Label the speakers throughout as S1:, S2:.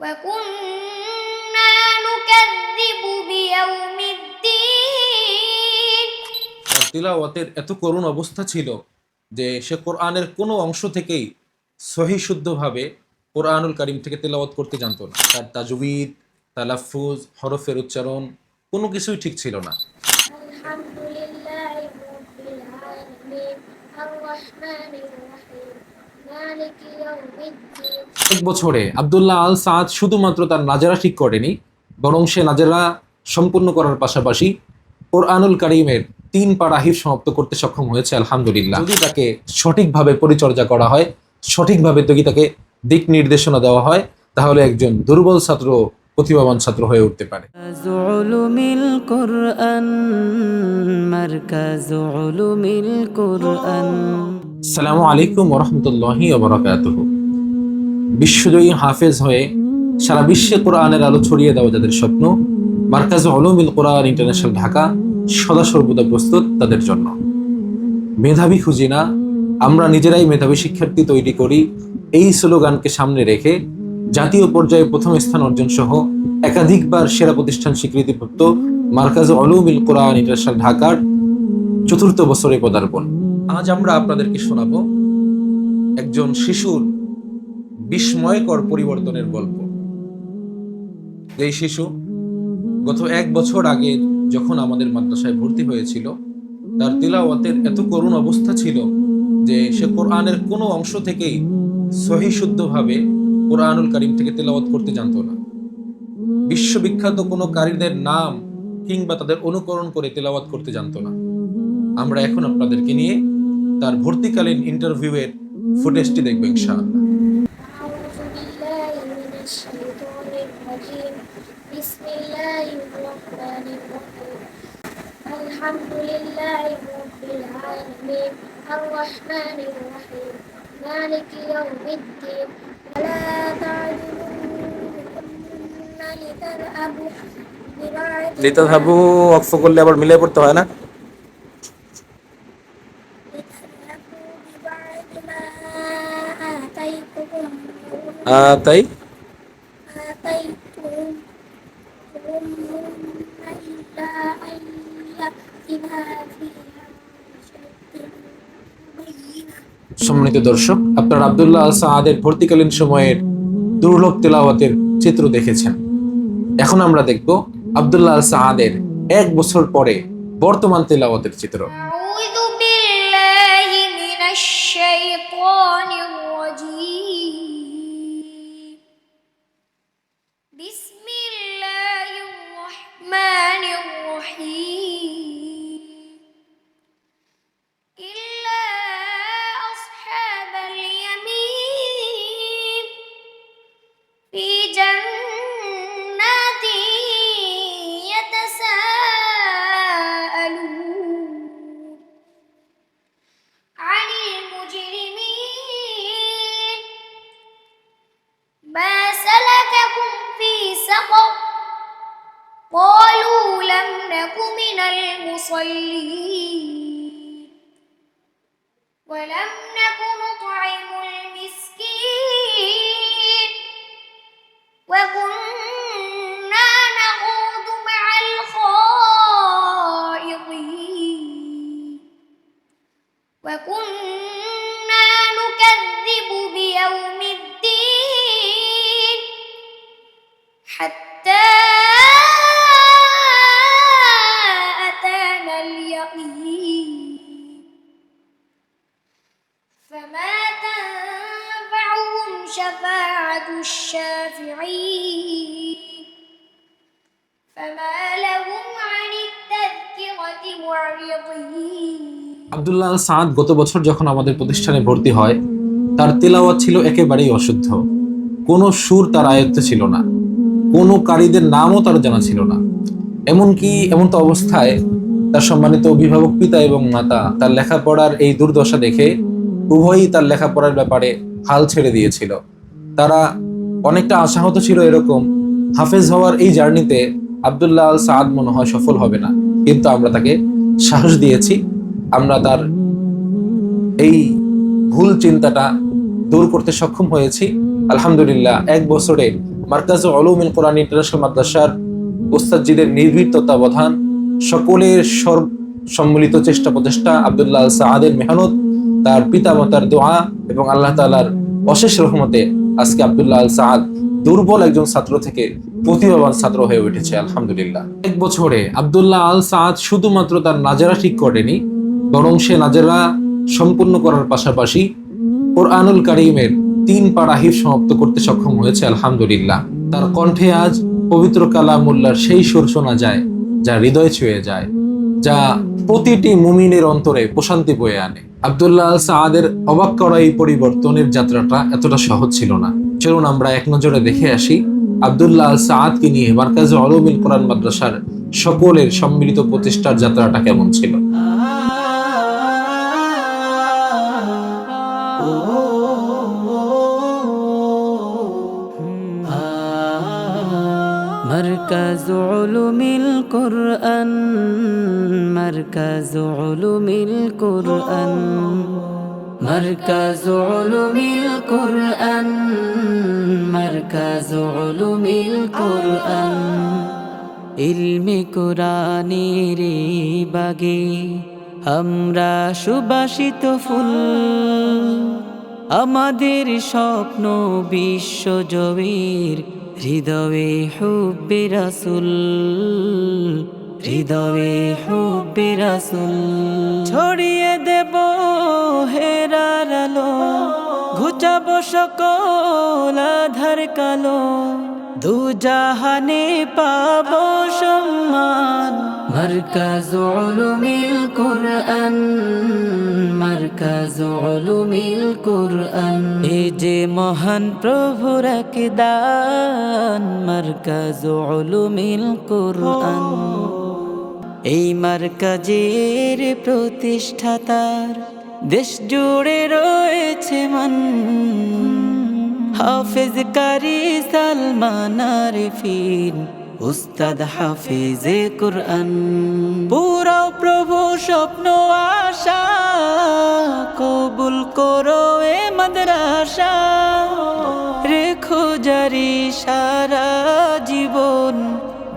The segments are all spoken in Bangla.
S1: وكنا نكذب بيوم الدين
S2: তার তিলাওয়াতের এত করুণ অবস্থা ছিল যে সে কোরআনের কোনো অংশ থেকেই সহি শুদ্ধভাবে কোরআনুল কারিম থেকে তেলাওয়াত করতে জানতো না তার তাজবিদ তালাফুজ হরফের উচ্চারণ কোনো কিছুই ঠিক ছিল না
S1: الحمد
S2: এক বছরে আবদুল্লাহ আল সাদ শুধুমাত্র তার নাজারা ঠিক করেনি বরং সে নাজারা সম্পূর্ণ করার পাশাপাশি কোরআনুল কারিমের তিন পাড়া হিফ সমাপ্ত করতে সক্ষম হয়েছে আলহামদুলিল্লাহ। যদি তাকে সঠিকভাবে পরিচর্যা করা হয় সঠিকভাবে যদি তাকে দিক নির্দেশনা দেওয়া হয় তাহলে একজন দুর্বল ছাত্র প্রতিভাবান ছাত্র হয়ে উঠতে পারে।
S3: কোরআন।
S2: সালামু আলাইকুম ওরহমতুল্লাহি ওবরাকাত বিশ্বজয়ী হাফেজ হয়ে সারা বিশ্বে কোরআনের আলো ছড়িয়ে দেওয়া যাদের স্বপ্ন, মার্কাজ অলমিল কোরআন ইন্টারন্যাশনাল ঢাকা সদা সর্বদা প্রস্তুত তাদের জন্য। মেধাবী খুঁজিনা, আমরা নিজেরাই মেধাবী শিক্ষার্থী তৈরি করি, এই স্লোগানকে সামনে রেখে জাতীয় পর্যায়ে প্রথম স্থান অর্জন সহ একাধিকবার সেরা প্রতিষ্ঠান স্বীকৃতিপ্রাপ্ত মার্কাজ অলমিল কোরআন ইন্টারন্যাশনাল ঢাকার চতুর্থ বছরে পদার্পণ। আজ আমরা আপনাদেরকে শোনাবো একজন শিশুর বিস্ময়কর পরিবর্তনের গল্প। এই শিশু গত এক বছর আগে যখন আমাদের মাদ্রাসায় ভর্তি হয়েছিল, তার তিলাওয়াতের এত করুণ অবস্থা ছিল যে সে কোরআনের কোনো অংশ থেকেই সহিশুদ্ধভাবে কোরআনুল কারিম থেকে তেলাওয়াত করতে জানতো না। বিশ্ববিখ্যাত কোনো কারীদের নাম কিংবা তাদের অনুকরণ করে তেলাওয়াত করতে জানতো না। আমরা এখন আপনাদেরকে নিয়ে তার ভর্তিকালীন ইন্টারভিউয়ের ফুটেজটি দেখবো ইনশাআল্লাহ
S1: أعوذ بالله من الشيطان الرجيم بسم الله الرحمن الرحيم الحمد لله رب العالمين الرحمن الرحيم مالك يوم الدين ولا تعجلن لتذهبوا ببعض
S2: লিতাধাবু ওয়াকফ করলে আবার মিলে পড়তে তাই? সম্মানিত দর্শক, আপনার আবদুল্লাহ আল সাহাদের ভর্তিকালীন সময়ের দুর্লভ তেলাওয়াতের চিত্র দেখেছেন। এখন আমরা দেখব আবদুল্লাহ আল সাহাদের এক বছর পরে বর্তমান তেলাওয়াতের চিত্র।
S1: نك من المصلين. ولم نك نطعم المسكين. وكنا نخوض مع الخائضين. وكنا نكذب بيوم الدين. حتى شفاعة الشافعين فما لهم عن التذكرة معرضين
S2: আব্দুল্লাহ আল সাদ গত বছর যখন আমাদের প্রতিষ্ঠানে ভর্তি হয় তার তেলাওয়াত ছিল একেবারেই অশুদ্ধ কোনো সুর তার আয়ত্তে ছিল না কোনো কারীদের নামও তার জানা ছিল না এমনকি এমন তো অবস্থায় তার সম্মানিত অভিভাবক পিতা এবং মাতা তার লেখাপড়ার এই দুর্দশা দেখে উভয়ই তার লেখাপড়ার ব্যাপারে হাল ছেড়ে দিয়েছিল তারা অনেকটা আশাহত ছিল এরকম। হাফেজ হওয়ার এই জার্নিতে আব্দুল্লাহ আল সাদ মনে হয় সফল হবে না। কিন্তু আমরা তাকে সাহস দিয়েছি। আমরা তার এই ভুল চিন্তাটা দূর করতে সক্ষম হয়েছি। আলহামদুলিল্লাহ, এক বছরে মার্কাজ অলুমিল কোরআন ইন্টারন্যাশনাল মাদ্রাসার ওস্তাদজিদের নির্ভীর তত্ত্বাবধান, সকলের সর্ব সম্মিলিত চেষ্টা প্রচেষ্টা, আবদুল্লাহ আল সাহাদের মেহনত, তার পিতা মাতার দোয়া এবং আল্লাহ তাআলার অশেষ রহমতে আজকে আব্দুল্লাহ আল সাহাদ দুর্বল একজন ছাত্র থেকে প্রতিভাবান ছাত্র হয়ে উঠেছে, আলহামদুলিল্লাহ। এক বছরে আব্দুল্লাহ আল সাদ শুধুমাত্র তার নাজারা ঠিক করেনি, বরং সে নাজারা সম্পূর্ণ করার পাশাপাশি কোরআনুল কারিমের তিন পারা হিফ সমাপ্ত করতে সক্ষম হয়েছে, আলহামদুলিল্লাহ। তার কণ্ঠে আজ পবিত্র কালামুল্লার সেই সুর শোনা যায়, যা হৃদয় ছুঁয়ে যায়। যা প্রতিটি মুমিনের অন্তরে প্রশান্তি বয়ে আনে। আবদুল্লাহ আল সাহাদের অবাক করা এই পরিবর্তনের যাত্রাটা এতটা সহজ ছিল না। চলুন আমরা এক নজরে দেখে আসি আবদুল্লাহ আল সাহাদকে নিয়ে মার্কাজ অলমিল কোরআন মাদ্রাসার সকলের সম্মিলিত প্রতিষ্ঠার যাত্রাটা কেমন ছিল।
S3: مركز علوم القرآن مركز علوم القرآن مركز علوم القرآن مركز علوم القرآن ইলমি কোরআনের বাগে আমরা সুবাসিত ফুল আমাদের স্বপ্ন বিশ্বজবীর হৃদয়ে হুব্বে রাসুল, হৃদয়ে হুব্বে রাসুল। ছড়িয়ে দেব হেরার আলো, ঘুচাবো সকল আধার কালো। দু জাহানে পাবো সম্মান মার্কাজ উলুমিল কোরআন। মার্কাজ উলুমিল কোরআন এ যে মহান প্রভুর দান মার্কাজ উলুমিল কোরআন এই মার্কাজের প্রতিষ্ঠাতার দেশ জুড়ে রয়েছে মান। হাফেজ কারি সালমান আরিফিন, উস্তাদ হাফিজে কুরআন। পুরো প্রভু স্বপ্ন, আশা করো এ মাদ্রাসা। রেখো জারি সারা জীবন,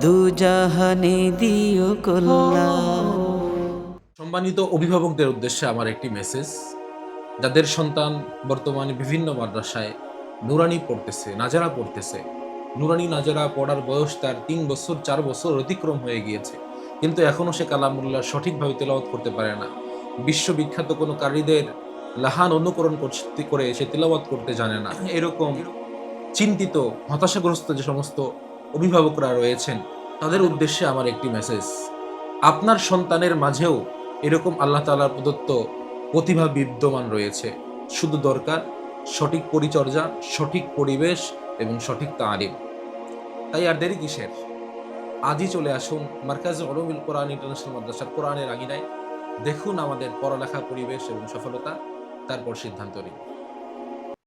S3: দু জাহানে দিও কল্যাণ।
S2: সম্মানিত অভিভাবকদের উদ্দেশ্যে আমার একটি মেসেজ যাদের সন্তান বর্তমানে বিভিন্ন মাদ্রাসায় নুরানি পড়তেছে, নাজারা পড়তেছে। নুরানি, নাজারা পড়ার বয়স তার তিন বছর, চার বছর অতিক্রম হয়ে গিয়েছে। কিন্তু এখনও সে কালামুল্লাহ সঠিকভাবে তেলাওয়াত করতে পারে না। বিশ্ববিখ্যাত কোনো কারীদের লাহান অনুকরণ করতে করে সে তেলাওয়াত করতে জানে না। এরকম চিন্তিত, হতাশাগ্রস্ত যে সমস্ত অভিভাবকরা রয়েছেন, তাদের উদ্দেশ্যে আমার একটি মেসেজ আপনার সন্তানের মাঝেও এরকম আল্লাহ তাআলার প্রদত্ত প্রতিভা বিদ্যমান রয়েছে। শুধু দরকার সঠিক পরিচর্যা, সঠিক পরিবেশ এবং সঠিক তালিম। তাই আর দেরি কিসের? আজই চলে আসুন মার্কাজ অলমিল কোরআন ইন্টারন্যাশনাল মাদ্রাসার কোরআনের আঙিনায়। দেখুন আমাদের পড়ালেখা, পরিবেশ এবং সফলতা। তারপর সিদ্ধান্ত নিন